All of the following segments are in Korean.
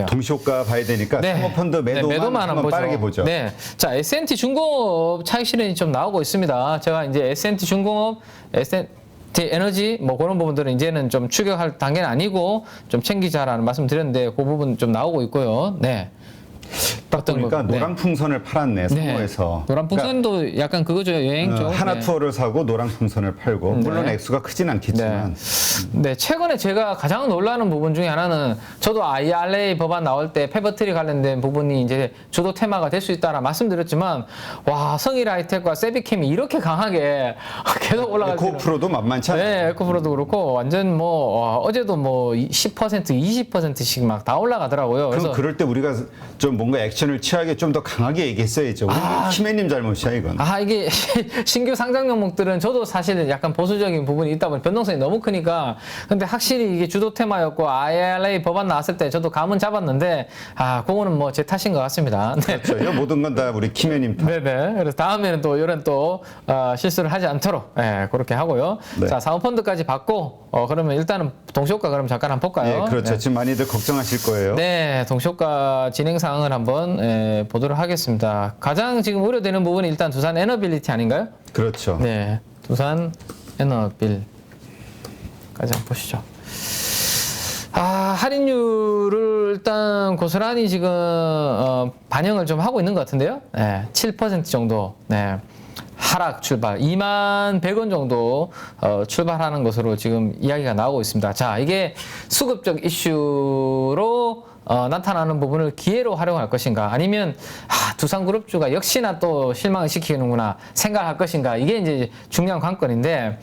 같아요. 동시효과 봐야 되니까 사모펀드 매도만, 매도만 한번 보죠. 빠르게 보죠. 네. 자, S&T 중공업 차익 실현이 좀 나오고 있습니다. 제가 이제 S&T 중공업, S&T 에너지 뭐 그런 부분들은 이제는 좀 추격할 단계는 아니고 좀 챙기자라는 말씀 드렸는데 그 부분 좀 나오고 있고요. 네. 딱 보니까 거- 네. 노랑 풍선을 팔았네 상호에서. 노란 풍선도 약간 그거죠 여행 그러니까, 쪽. 어, 하나 네. 투어를 사고 노랑 풍선을 팔고 물론 네. 액수가 크진 않겠지만 네, 최근에 제가 가장 놀라는 부분 중에 하나는 저도 IRA 법안 나올 때 페버트리 관련된 부분이 이제 주도 테마가 될 수 있다라 말씀드렸지만 와 성일 하이텍과 세비캠이 이렇게 강하게 계속 있는 에코프로도 만만치 않아요. 네, 에코프로도 그렇고 완전 뭐 와, 어제도 뭐 10% 20%씩 막 다 올라가더라고요. 그럼 그래서 그럴 때 우리가 좀 뭔가 액션을 취하게 좀 더 강하게 얘기했어야죠. 우리 키맨님 잘못이야 이건. 아 이게 신규 상장 종목들은 저도 사실은 약간 보수적인 부분이 있다 보니 변동성이 너무 크니까 근데 확실히 이게 주도 테마였고 IRA 법안 나왔을 때 저도 감은 잡았는데 아 그거는 뭐 제 탓인 것 같습니다. 네. 그렇죠. 이 모든 건 다 우리 키맨님 탓. 네네. 그래서 다음에는 또 이런 또 어, 실수를 하지 않도록 예, 그렇게 하고요. 네. 자 사모펀드까지 받고 어, 그러면 일단은 동시효과 그럼 잠깐 한번 볼까요? 예, 그렇죠. 네. 지금 많이들 걱정하실 거예요. 네, 동시효과 진행 사항을 한번 예, 보도록 하겠습니다. 가장 지금 우려되는 부분이 일단 두산 에너빌리티 아닌가요? 그렇죠. 네, 두산 에너빌까지 한번 보시죠. 아, 할인율을 일단 고스란히 지금 어, 반영을 좀 하고 있는 것 같은데요. 네, 7% 정도. 네. 하락 출발 2만 100원 정도 어, 출발하는 것으로 지금 이야기가 나오고 있습니다. 자, 이게 수급적 이슈로 어, 나타나는 부분을 기회로 활용할 것인가 아니면 아, 두산그룹주가 역시나 또 실망을 시키는구나 생각할 것인가 이게 이제 중요한 관건인데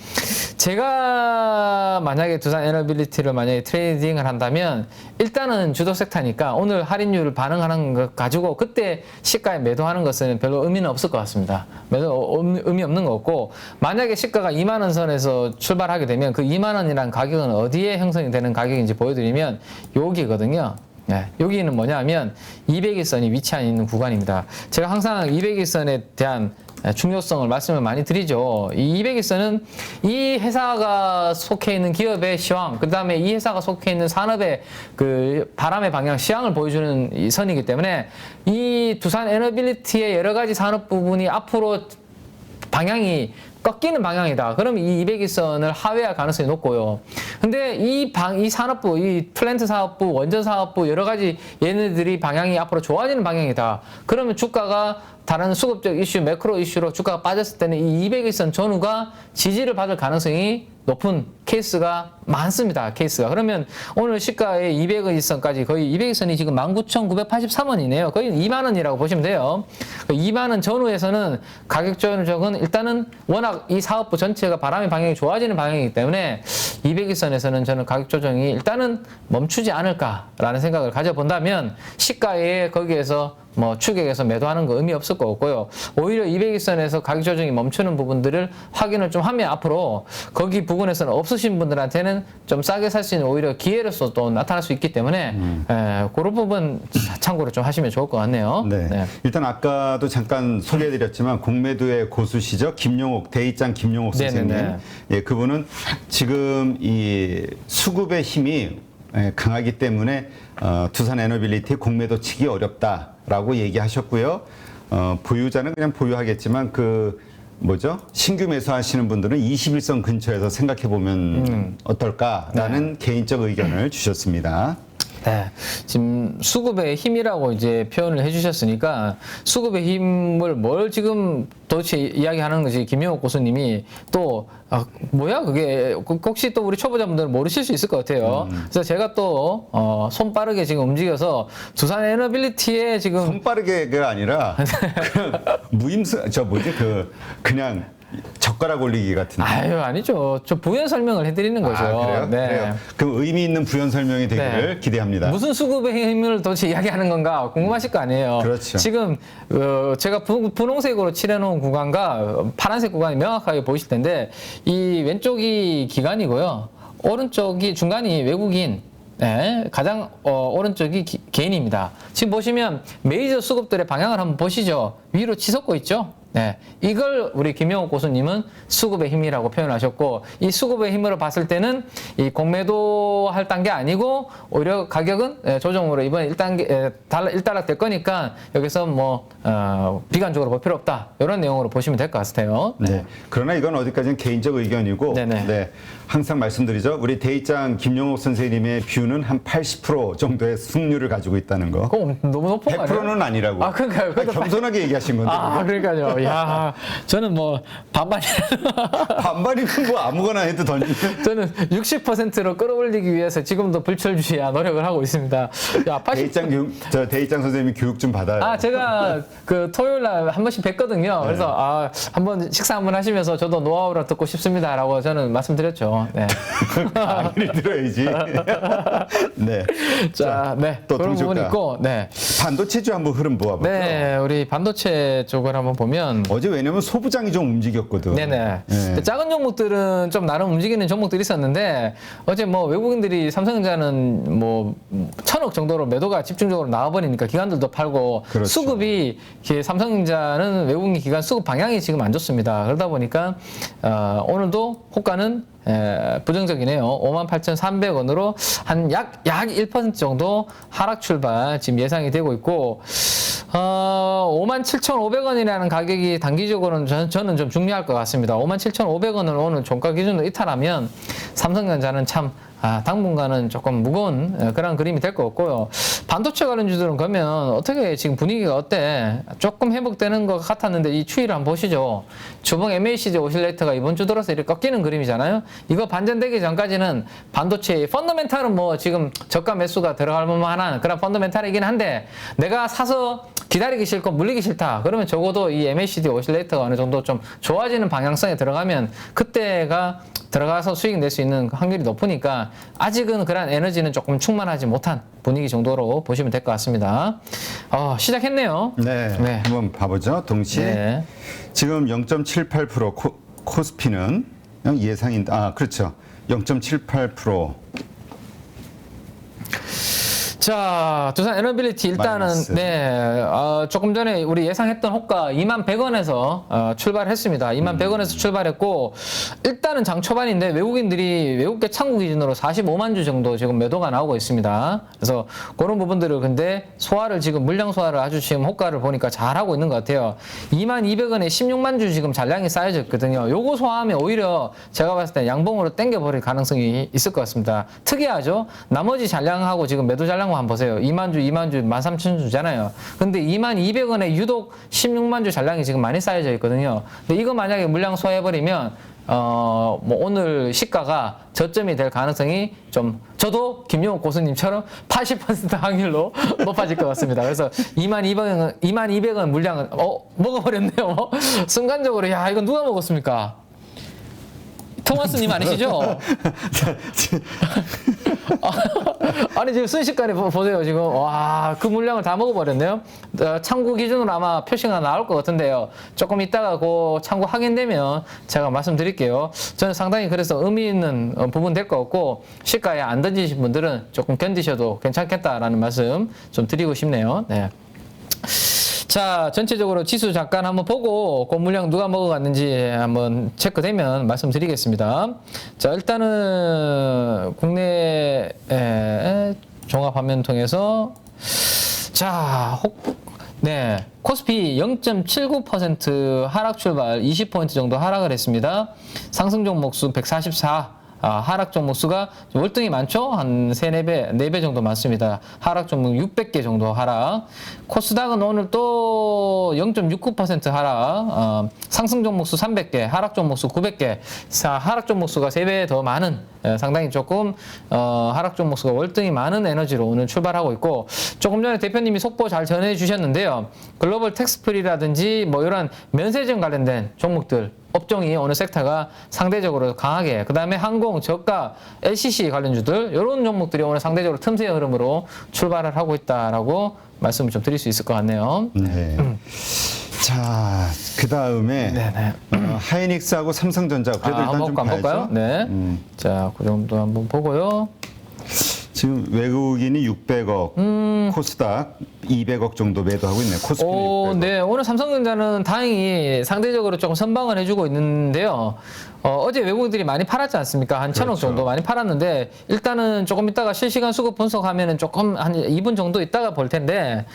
제가 만약에 두산 에너빌리티를 만약에 트레이딩을 한다면 일단은 주도 섹터니까 오늘 할인율을 반응하는 것 가지고 그때 시가에 매도하는 것은 별로 의미는 없을 것 같습니다. 매도 음- 의미 없는 거 같고 만약에 시가가 2만 원 선에서 출발하게 되면 그 2만 원이란 가격은 어디에 형성이 되는 가격인지 보여드리면 여기거든요. 네, 여기는 뭐냐면 200일선이 위치한 있는 구간입니다. 제가 항상 200일선에 대한 중요성을 말씀을 많이 드리죠. 이 200일선은 이 회사가 속해 있는 기업의 시황, 그 다음에 이 회사가 속해 있는 산업의 그 바람의 방향, 시황을 보여주는 이 선이기 때문에 이 두산 에너빌리티의 여러 가지 산업 부분이 앞으로 방향이 꺾이는 방향이다. 그럼 이 200일선을 하회할 가능성이 높고요. 근데 이 방, 이 산업부, 이 플랜트 사업부, 원전 사업부 여러 가지 얘네들이 방향이 앞으로 좋아지는 방향이다. 그러면 주가가 다른 수급적 이슈, 매크로 이슈로 주가가 빠졌을 때는 이 200일선 전후가 지지를 받을 가능성이 높은 케이스가 많습니다. 케이스가. 그러면 오늘 시가의 200일선까지 거의 200일선이 지금 19,983원이네요. 거의 2만 원이라고 보시면 돼요. 2만 원 전후에서는 가격 조정은 일단은 워낙 이 사업부 전체가 바람의 방향이 좋아지는 방향이기 때문에 200일선에서는 저는 가격 조정이 일단은 멈추지 않을까라는 생각을 가져본다면 시가에 거기에서 뭐 추격해서 매도하는 거 의미 없을 것 같고요. 오히려 200일선에서 가격 조정이 멈추는 부분들을 확인을 좀 하면 앞으로 거기 부분에서는 없 으신 분들한테는 좀 싸게 살 수 있는 오히려 기회로서 또 나타날 수 있기 때문에 에, 그런 부분 참고로 좀 하시면 좋을 것 같네요. 네. 일단 아까도 잠깐 소개해드렸지만 공매도의 고수시죠 김용옥 대입장 김용옥 선생님. 네네네. 예, 그분은 지금 이 수급의 힘이 예, 강하기 때문에 어, 두산 에너빌리티 공매도 치기 어렵다라고 얘기하셨고요. 어, 보유자는 그냥 보유하겠지만 그 뭐죠? 신규 매수하시는 분들은 21선 근처에서 생각해 보면 음. 어떨까라는 네. 개인적 의견을 주셨습니다. 네. 지금 수급의 힘이라고 이제 표현을 해주셨으니까 수급의 힘을 뭘 지금 도대체 이야기하는 거지 김영옥 교수님이 또 아, 뭐야 그게 혹시 또 우리 초보자분들은 모르실 수 있을 것 같아요. 그래서 제가 또 어, 손 빠르게 지금 움직여서 두산 에너빌리티에 지금 손 빠르게가 아니라 그냥 무임수 저 뭐지 그 그냥 젓가락 올리기 같은. 아유 아니죠. 저 부연 설명을 해드리는 거죠. 아, 그래요? 네. 그래요. 그럼 의미 있는 부연 설명이 되기를 네. 기대합니다. 무슨 수급의 힘을 도대체 이야기하는 건가 궁금하실 거 아니에요. 그렇죠. 지금 어, 제가 분, 분홍색으로 칠해놓은 구간과 어, 파란색 구간이 명확하게 보이실 텐데 이 왼쪽이 기관이고요. 오른쪽이 중간이 외국인. 네, 가장 어, 오른쪽이 기- 개인입니다. 지금 보시면 메이저 수급들의 방향을 한번 보시죠. 위로 치솟고 있죠. 네, 이걸 우리 김영욱 고수님은 수급의 힘이라고 표현하셨고 이 수급의 힘으로 봤을 때는 이 공매도 할 단계 아니고 오히려 가격은 예, 조정으로 이번에 1단계 예, 1달러 될 거니까 여기서 뭐 어, 비관적으로 볼 필요 없다 이런 내용으로 보시면 될 것 같아요. 네. 그러나 이건 어디까지는 개인적 의견이고, 네네. 네. 항상 말씀드리죠. 우리 대입장 김용옥 선생님의 뷰는 한 80% 정도의 승률을 가지고 있다는 거. 그거 너무 높은 거 아니에요? 100%는 아니라고. 아, 그러니까요. 그래도 겸손하게 얘기하신 건데. 아, 그러니까요. 야, 저는 뭐 반반이 반반이면 뭐 아무거나 해도 던지면. 저는 60%로 끌어올리기 위해서 지금도 불철주야 노력을 하고 있습니다. 야, 80. 대입장 교육, 저 대입장 선생님이 교육 좀 받아요. 아, 제가 그 토요일 날 한 번씩 뵀거든요. 그래서 네. 아, 한번 식사 한번 하시면서 저도 노하우를 듣고 싶습니다라고 저는 말씀드렸죠. 네. 강의를 들어야지. 네. 자, 네. 또 그런 동주가. 있고, 네. 반도체주 한번 흐름 보아볼까요? 네, 우리 반도체 쪽을 한번 보면 어제 왜냐면 소부장이 좀 움직였거든. 네네. 네. 작은 종목들은 좀 나름 움직이는 종목들이 있었는데 어제 뭐 외국인들이 삼성전자는 뭐 천억 정도로 매도가 집중적으로 나와버리니까 기관들도 팔고 그렇죠. 수급이 삼성전자는 외국인 기관 수급 방향이 지금 안 좋습니다. 그러다 보니까 어, 오늘도 호가는 에, 부정적이네요. 58,300원으로 한 약 약 1% 정도 하락 출발 지금 예상이 되고 있고 어, 57,500원이라는 가격이 단기적으로는 저는, 저는 좀 중요할 것 같습니다. 57,500원을 오늘 종가 기준으로 이탈하면 삼성전자는 참 아, 당분간은 조금 무거운 어, 그런 그림이 될 것 같고요. 반도체 관련주들은 그러면 어떻게 지금 분위기가 어때? 조금 회복되는 것 같았는데 이 추이를 한번 보시죠. 주봉 MACD 오실레이터가 이번 주 들어서 이렇게 꺾이는 그림이잖아요. 이거 반전되기 전까지는 반도체 펀더멘탈은 뭐 지금 저가 매수가 들어갈 만한 그런 펀더멘탈이긴 한데 내가 사서 기다리기 싫고 물리기 싫다. 그러면 적어도 이 MACD 오실레이터가 어느 정도 좀 좋아지는 방향성에 들어가면 그때가 들어가서 수익 낼 수 있는 확률이 높으니까 아직은 그런 에너지는 조금 충만하지 못한 분위기 정도로 보시면 될 것 같습니다. 어, 시작했네요. 네. 네. 한번 봐보죠. 동시에 네. 지금 0.78% 코, 코스피는 예상인 아 그렇죠. 0.78% 자, 두산 에너빌리티 일단은 마이너스. 네 어, 조금 전에 우리 예상했던 호가 2만 100원에서 어, 출발했습니다. 2만 100원에서 출발했고 일단은 장 초반인데 외국인들이 외국계 창구 기준으로 45만 주 정도 지금 매도가 나오고 있습니다. 그래서 그런 부분들을 근데 소화를 지금 물량 소화를 아주 지금 호가를 보니까 잘 하고 있는 것 같아요. 2만 200원에 16만 주 지금 잔량이 쌓여져 있거든요. 요거 소화하면 오히려 제가 봤을 때 양봉으로 땡겨버릴 가능성이 있을 것 같습니다. 특이하죠? 나머지 잔량하고 지금 매도 잔량 만 한번 보세요. 2만 주, 2만 주, 13,000 주잖아요. 근데 2만 200원에 유독 16만 주 잔량이 지금 많이 쌓여져 있거든요. 근데 이거 만약에 물량 소화해버리면 어, 뭐 오늘 시가가 저점이 될 가능성이 좀 저도 김용욱 고수님처럼 80% 확률로 높아질 것 같습니다. 그래서 2만 200원, 2만 200원 물량은 어 먹어버렸네요. 순간적으로 야 이거 누가 먹었습니까? 토마스님 아니시죠? 아니 지금 순식간에 보- 보세요 지금 와 그 물량을 다 먹어버렸네요. 어, 창구 기준으로 아마 표시가 나올 것 같은데요. 조금 이따가 그 창구 확인되면 제가 말씀드릴게요. 저는 상당히 그래서 의미 있는 어, 부분 될 것 같고 시가에 안 던지신 분들은 조금 견디셔도 괜찮겠다라는 말씀 좀 드리고 싶네요. 네. 자, 전체적으로 지수 잠깐 한번 보고 그 물량 누가 먹어갔는지 한번 체크되면 말씀드리겠습니다. 자, 일단은 국내 에, 종합 화면 통해서 자, 혹, 네. 코스피 0.79% 하락 출발 20포인트 정도 하락을 했습니다. 상승 종목 수 144. 아, 하락 종목 수가 월등히 많죠? 한 3, 4배, 4배 정도 많습니다. 하락 종목 600개 정도 하락. 코스닥은 오늘 또 0.69% 하락. 어, 상승 종목 수 300개, 하락 종목 수 900개. 자, 하락 종목 수가 3배 더 많은, 예, 상당히 조금, 어, 하락 종목 수가 월등히 많은 에너지로 오늘 출발하고 있고, 조금 전에 대표님이 속보 잘 전해 주셨는데요. 글로벌 텍스프리라든지 뭐 이런 면세점 관련된 종목들, 업종이 어느 섹터가 상대적으로 강하게 그 다음에 항공, 저가, LCC 관련주들 이런 종목들이 오늘 상대적으로 틈새 흐름으로 출발을 하고 있다라고 말씀을 좀 드릴 수 있을 것 같네요. 네. 자, 그 다음에 네네. 어, 하이닉스하고 삼성전자 그래도 아, 일단 한번 좀 볼까- 한번 봐야죠. 볼까요? 네. 음. 자, 그 정도 한번 보고요. 지금 외국인이 600억, 코스닥 200억 정도 매도하고 있네요. 코스피는 오, 600억. 네. 오늘 삼성전자는 다행히 상대적으로 조금 선방을 해주고 있는데요. 어, 제 외국인들이 많이 팔았지 않습니까? 한 천억 그렇죠. 정도 많이 팔았는데, 일단은 조금 있다가 실시간 수급 분석하면은 조금 한 2분 정도 있다가 볼 텐데,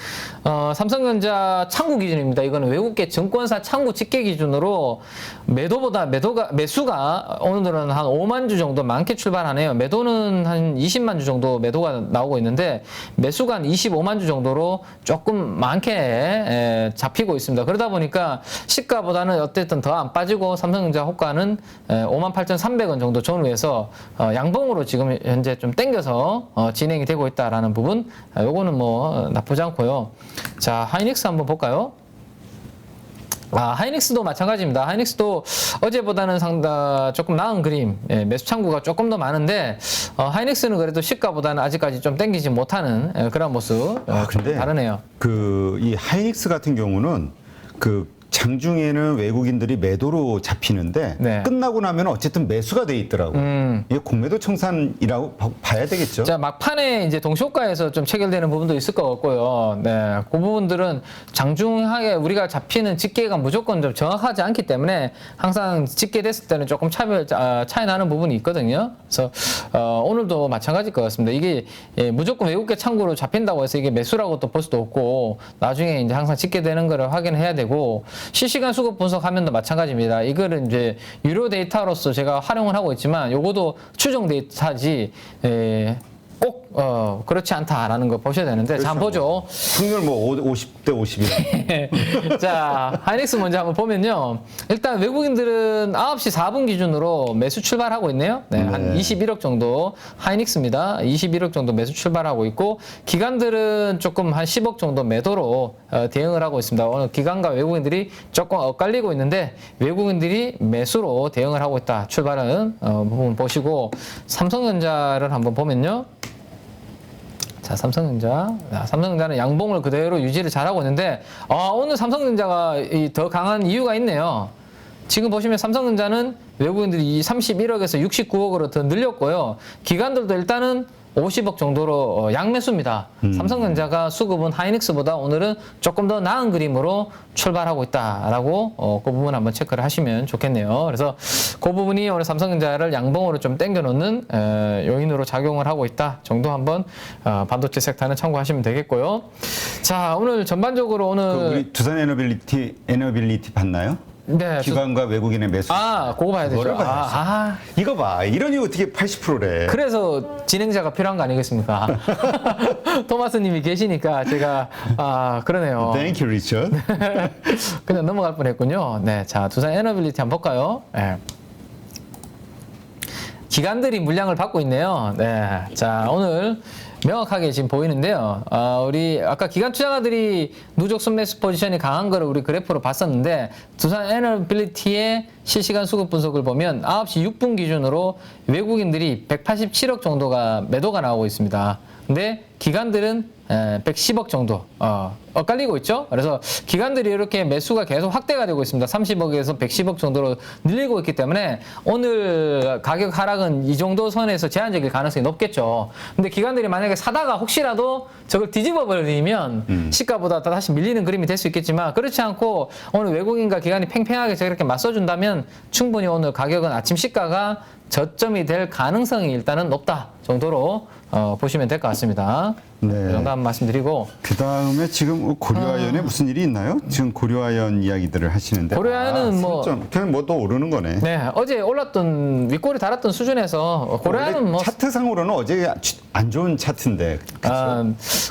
어, 삼성전자 창구 기준입니다. 이거는 외국계 증권사 창구 집계 기준으로 매도보다 매도가, 매수가 오늘은 한 5만 주 정도 많게 출발하네요. 매도는 한 20만 주 정도 매도가 나오고 있는데, 매수가 한 25만 주 정도로 조금 많게 에, 잡히고 있습니다. 그러다 보니까 시가보다는 어쨌든 더 안 빠지고 삼성전자 호가는 58,300원 정도 전후에서 어, 양봉으로 지금 현재 좀 땡겨서 어, 진행이 되고 있다라는 부분, 아, 요거는 뭐 나쁘지 않고요. 자, 하이닉스 한번 볼까요? 아, 하이닉스도 마찬가지입니다. 하이닉스도 어제보다는 상당 조금 나은 그림, 예, 매수 창구가 조금 더 많은데 어, 하이닉스는 그래도 시가보다는 아직까지 좀 땡기지 못하는 예, 그런 모습 어, 아, 좀 근데 다르네요. 그 이 하이닉스 같은 경우는 그 장중에는 외국인들이 매도로 잡히는데 네. 끝나고 나면 어쨌든 매수가 돼 있더라고. 음. 이게 공매도 청산이라고 봐- 봐야 되겠죠. 자 막판에 이제 동시효과에서 좀 체결되는 부분도 있을 것 같고요. 네, 그 부분들은 장중하게 우리가 잡히는 집계가 무조건 좀 정확하지 않기 때문에 항상 집계됐을 때는 조금 차별 아, 차이 나는 부분이 있거든요. 그래서 어, 오늘도 마찬가지일 것 같습니다. 이게 예, 무조건 외국계 창구로 잡힌다고 해서 이게 매수라고 또 볼 수도 없고 나중에 이제 항상 집계되는 거를 확인해야 되고 실시간 수급 분석 화면도 마찬가지입니다. 이거를 이제 유료 데이터로서 제가 활용을 하고 있지만 요거도 추정 데이터지 예, 꼭 어, 그렇지 않다라는 거 보셔야 되는데 자 한번 보죠. 확률 뭐 50대 50이라. 자, 하이닉스 먼저 한번 보면요. 일단 외국인들은 9시 4분 기준으로 매수 출발하고 있네요. 네, 한 네. 21억 정도 하이닉스입니다. 21억 정도 매수 출발하고 있고 기관들은 조금 한 10억 정도 매도로 어, 대응을 하고 있습니다. 오늘 기관과 외국인들이 조금 엇갈리고 있는데 외국인들이 매수로 대응을 하고 있다. 출발은 어, 부분 보시고 삼성전자를 한번 보면요. 자, 삼성전자. 자, 삼성전자는 양봉을 그대로 유지를 잘하고 있는데, 아, 오늘 삼성전자가 이더 강한 이유가 있네요. 지금 보시면 삼성전자는 외국인들이 이 31억에서 69억으로 더 늘렸고요. 기관들도 일단은 50억 정도로 어, 양매수입니다. 삼성전자가 수급은 하이닉스보다 오늘은 조금 더 나은 그림으로 출발하고 있다라고 어, 그 부분 한번 체크를 하시면 좋겠네요. 그래서 그 부분이 오늘 삼성전자를 양봉으로 좀 땡겨놓는 에, 요인으로 작용을 하고 있다 정도 한번 어, 반도체 섹터는 참고하시면 되겠고요. 자 오늘 전반적으로 오늘 그 우리 두산 에너빌리티 에너빌리티 봤나요? 네, 두- 기관과 외국인의 매수. 아 그거 봐야 되죠. 그거를 아, 봐야지. 아 이거 봐. 이러니 어떻게 80%래? 그래서 진행자가 필요한 거 아니겠습니까? 토마스님이 계시니까 제가 아 그러네요. Thank you, Richard. 그냥 넘어갈 뻔했군요. 네, 자 두산 에너빌리티 한번 볼까요? 네. 기관들이 물량을 받고 있네요. 네, 자 오늘 명확하게 지금 보이는데요. 아, 우리 아까 기관 투자가들이 누적 순매수 포지션이 강한 거를 우리 그래프로 봤었는데 두산 에너빌리티의 실시간 수급 분석을 보면 9시 6분 기준으로 외국인들이 187억 정도가 매도가 나오고 있습니다. 근데 기관들은 에, 110억 정도 어, 엇갈리고 있죠. 그래서 기관들이 이렇게 매수가 계속 확대가 되고 있습니다. 30억에서 110억 정도로 늘리고 있기 때문에 오늘 가격 하락은 이 정도 선에서 제한적일 가능성이 높겠죠. 근데 기관들이 만약에 사다가 혹시라도 저걸 뒤집어 버리면 시가보다 더 다시 밀리는 그림이 될 수 있겠지만 그렇지 않고 오늘 외국인과 기관이 팽팽하게 저렇게 맞서준다면 충분히 오늘 가격은 아침 시가가 저점이 될 가능성이 일단은 높다 정도로 어, 보시면 될 것 같습니다. 네. 그 한번 말씀드리고 그 다음에 지금 고려아연에 무슨 일이 있나요? 지금 고려아연 이야기들을 하시는데. 고려아연은 뭐- 상점. 그냥 뭐 또 오르는 거네. 네 어제 올랐던 윗골이 달았던 수준에서 고려아는 원래 뭐 차트상으로는 어제 안 좋은 차트인데. 아,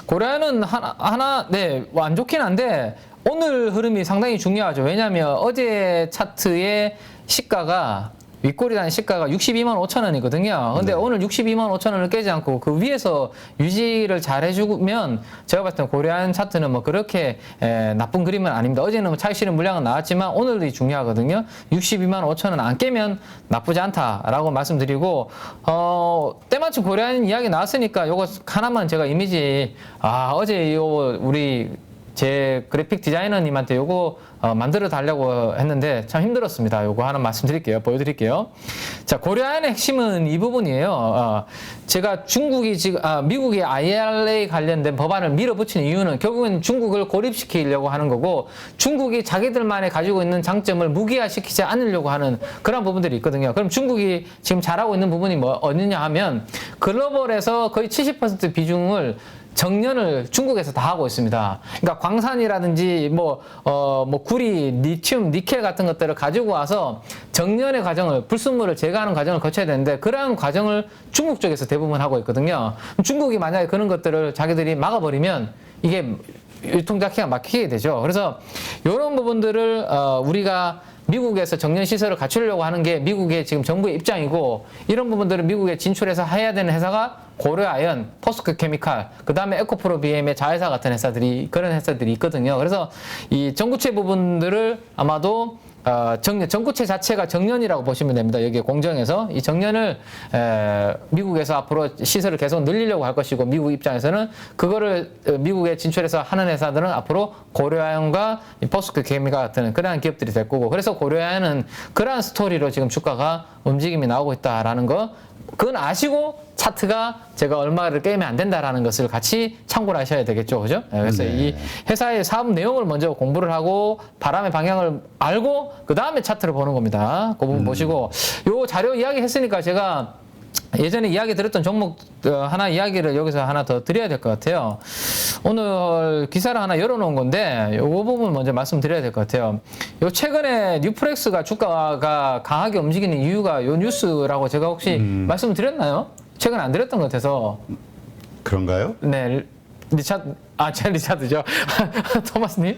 고려아는 하나 하나 네안 좋긴 한데 오늘 흐름이 상당히 중요하죠. 왜냐하면 어제 차트의 시가가 윗골이라는 시가가 62만 5천 원이거든요. 근데 오늘 62만 5천 원을 깨지 않고 그 위에서 유지를 잘 해주면 제가 봤을 때 고려한 차트는 뭐 그렇게 에, 나쁜 그림은 아닙니다. 어제는 뭐 차익 실현 물량은 나왔지만 오늘이 중요하거든요. 62만 5천 원 안 깨면 나쁘지 않다라고 말씀드리고 어 때마침 고려한 이야기 나왔으니까 요거 하나만 제가 이미지 아 어제 요 우리 제 그래픽 디자이너님한테 요거 어, 만들어 달라고 했는데 참 힘들었습니다. 요거 하나 말씀드릴게요. 보여드릴게요. 자, 고려안의 핵심은 이 부분이에요. 어, 제가 중국이 지금, 아, 미국이 IRA 관련된 법안을 밀어붙이는 이유는 결국은 중국을 고립시키려고 하는 거고 중국이 자기들만의 가지고 있는 장점을 무기화시키지 않으려고 하는 그런 부분들이 있거든요. 그럼 중국이 지금 잘하고 있는 부분이 뭐 어느냐 하면 글로벌에서 거의 70% 비중을 정년을 중국에서 다 하고 있습니다. 그러니까 광산이라든지 뭐, 어, 뭐 구리, 리튬, 니켈 같은 것들을 가지고 와서 정년의 과정을, 불순물을 제거하는 과정을 거쳐야 되는데 그러한 과정을 중국 쪽에서 대부분 하고 있거든요. 중국이 만약에 그런 것들을 자기들이 막아버리면 이게 유통 자체가 막히게 되죠. 그래서 이런 부분들을 어, 우리가 미국에서 정년 시설을 갖추려고 하는 게 미국의 지금 정부의 입장이고 이런 부분들을 미국에 진출해서 해야 되는 회사가 고려아연, 포스코 케미칼, 그 다음에 에코프로 BM의 자회사 같은 회사들이 그런 회사들이 있거든요. 그래서 이 전구체 부분들을 아마도 어, 정년, 전구체 자체가 정년이라고 보시면 됩니다. 여기 공정에서 이 정년을 에, 미국에서 앞으로 시설을 계속 늘리려고 할 것이고 미국 입장에서는 그거를 어, 미국에 진출해서 하는 회사들은 앞으로 고려아연과 이 포스코 케미칼 같은 그러한 기업들이 될 거고 그래서 고려아연은 그러한 스토리로 지금 주가가 움직임이 나오고 있다라는 거 그건 아시고 차트가 제가 얼마를 게임이 안 된다라는 것을 같이 참고를 하셔야 되겠죠. 그죠? 예, 그래서 네. 이 회사의 사업 내용을 먼저 공부를 하고 바람의 방향을 알고 그 다음에 차트를 보는 겁니다. 그 부분 보시고 요 자료 이야기 했으니까 제가 예전에 이야기 드렸던 종목 어, 하나 이야기를 여기서 하나 더 드려야 될 것 같아요. 오늘 기사를 하나 열어놓은 건데 요거 부분 먼저 말씀드려야 될 것 같아요. 요 최근에 뉴프렉스가 주가가 강하게 움직이는 이유가 요 뉴스라고 제가 혹시 말씀을 드렸나요? 최근 안 드렸던 것 같아서 그런가요? 네 리차드 아 제 리차드죠 토마스님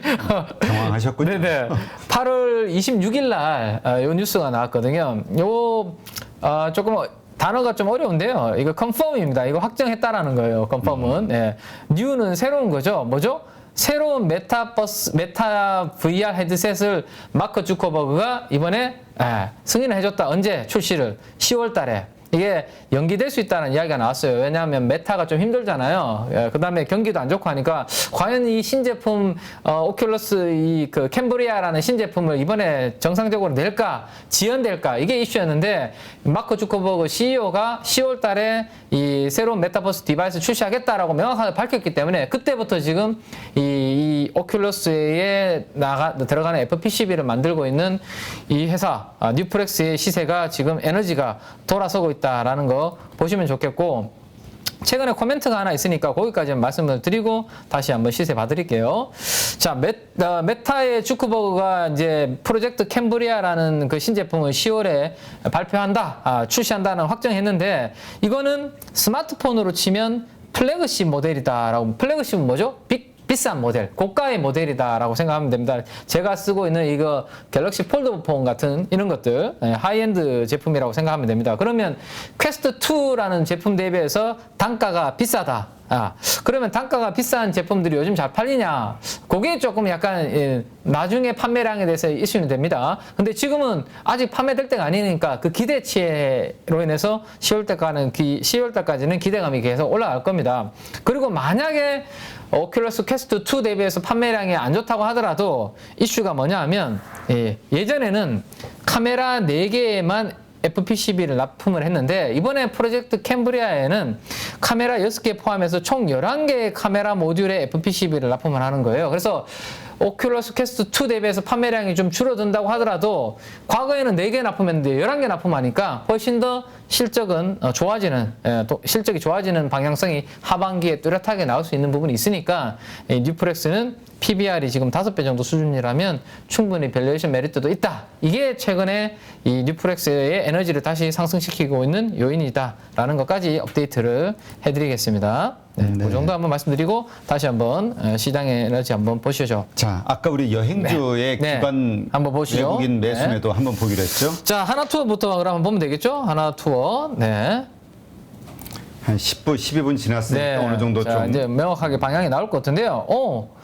당황하셨군요. 네네. 8월 26일 날, 어, 요 뉴스가 나왔거든요. 요, 어, 조금, 단어가 좀 어려운데요. 이거 컨펌입니다. 이거 확정했다라는 거예요. 컨펌은. 예. 뉴는 새로운 거죠. 뭐죠? 새로운 메타버스, 메타 VR 헤드셋을 마크 주커버그가 이번에 예, 승인을 해줬다. 언제 출시를? 10월 달에. 이게 연기될 수 있다는 이야기가 나왔어요. 왜냐하면 메타가 좀 힘들잖아요. 예, 그 다음에 경기도 안 좋고 하니까 과연 이 신제품 어, 오큘러스 이 그 캠브리아라는 신제품을 이번에 정상적으로 낼까 지연될까 이게 이슈였는데 마크 주커버그 CEO가 10월 달에 이 새로운 메타버스 디바이스 출시하겠다라고 명확하게 밝혔기 때문에 그때부터 지금 이, 이 오큘러스에 나가 들어가는 FPCB를 만들고 있는 이 회사 아, 뉴프렉스의 시세가 지금 에너지가 돌아서고 있다 라는 거 보시면 좋겠고 최근에 코멘트가 하나 있으니까 거기까지 말씀을 드리고 다시 한번 시세 봐드릴게요. 자, 메, 어, 메타의 주크버그가 이제 프로젝트 캠브리아라는 그 신제품을 10월에 발표한다, 아, 출시한다는 확정했는데 이거는 스마트폰으로 치면 플래그십 모델이다라고 플래그십은 뭐죠? 빅 비싼 모델, 고가의 모델이다라고 생각하면 됩니다. 제가 쓰고 있는 이거 갤럭시 폴더폰 같은 이런 것들 예, 하이엔드 제품이라고 생각하면 됩니다. 그러면 퀘스트 2라는 제품 대비해서 단가가 비싸다. 아, 그러면 단가가 비싼 제품들이 요즘 잘 팔리냐? 그게 조금 약간 예, 나중에 판매량에 대해서 이슈는 됩니다. 근데 지금은 아직 판매될 때가 아니니까 그 기대치로 인해서 10월 달까지는 10월 달까지는 기대감이 계속 올라갈 겁니다. 그리고 만약에 오큘러스 퀘스트 2 대비해서 판매량이 안 좋다고 하더라도 이슈가 뭐냐 하면 예, 예전에는 카메라 4개에만 FPCB를 납품을 했는데 이번에 프로젝트 캠브리아에는 카메라 6개 포함해서 총 11개의 카메라 모듈에 FPCB를 납품을 하는 거예요. 그래서 오큘러스 퀘스트 2 대비해서 판매량이 좀 줄어든다고 하더라도 과거에는 4개 납품했는데 11개 납품하니까 훨씬 더 실적은 어, 좋아지는 예, 또 실적이 좋아지는 방향성이 하반기에 뚜렷하게 나올 수 있는 부분이 있으니까 이 뉴프렉스는 PBR이 지금 5배 정도 수준이라면 충분히 밸류에이션 메리트도 있다. 이게 최근에 이 뉴프렉스의 에너지를 다시 상승시키고 있는 요인이다라는 것까지 업데이트를 해드리겠습니다. 네, 네. 그 정도 한번 말씀드리고 다시 한번 어, 시장의 에너지 한번 보시죠. 자, 아까 우리 여행주의 네. 기관 네. 한번 보시죠. 외국인 네. 매수매도 한번 보기로 했죠. 자, 하나 투어부터 그러면 보면 되겠죠? 하나 투어. 네. 한 10분, 12분 지났으니까 어느 정도 자, 좀 이제 명확하게 방향이 나올 것 같은데요. 어,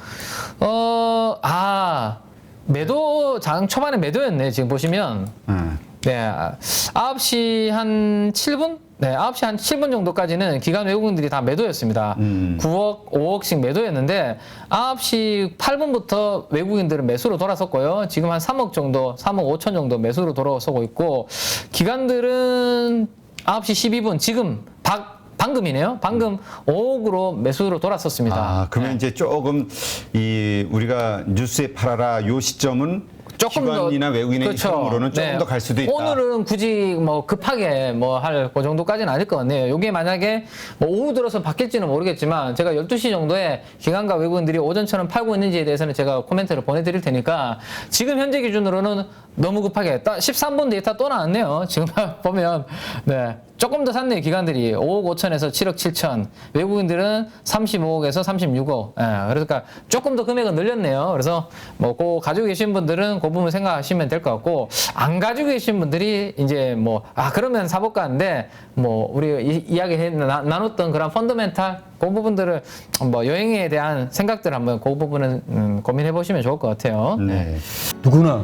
어, 아, 매도, 장 초반에 매도였네, 지금 보시면. 아, 네, 아, 9시 한 7분? 네, 9시 한 7분 정도까지는 기관 외국인들이 다 매도였습니다. 음. 9억, 5억씩 매도였는데 9시 8분부터 외국인들은 매수로 돌아섰고요. 지금 한 3억 정도, 3억 5천 정도 매수로 돌아서고 있고 기관들은 9시 12분 지금 박 방금이네요. 방금 5억으로 매수로 돌아섰습니다. 아, 그러면 이제 조금 이 우리가 뉴스에 팔아라 요 시점은 기관이나 외국인의 그렇죠. 흐름으로는 조금 네. 더 갈 수도 있다. 오늘은 굳이 뭐 급하게 뭐 할 그 정도까지는 아닐 것 같네요. 이게 만약에 뭐 오후 들어서 바뀔지는 모르겠지만 제가 12시 정도에 기관과 외국인들이 오전처럼 팔고 있는지에 대해서는 제가 코멘트를 보내드릴 테니까 지금 현재 기준으로는 너무 급하게 딱 13분 데이터 또 나왔네요. 지금 보면 네. 조금 더 샀네요. 기관들이 5억 5천에서 7억 7천. 외국인들은 35억에서 36억. 예, 그러니까 조금 더 금액은 늘렸네요. 그래서 뭐 그 가지고 계신 분들은 그 부분 생각하시면 될 것 같고 안 가지고 계신 분들이 이제 뭐 아 그러면 사볼까 하는데 뭐 우리 이, 야기 나눴던 그런 펀더멘탈 그 부분들을 뭐 여행에 대한 생각들 한번 그 부분은 음, 고민해 보시면 좋을 것 같아요. 네. 누구나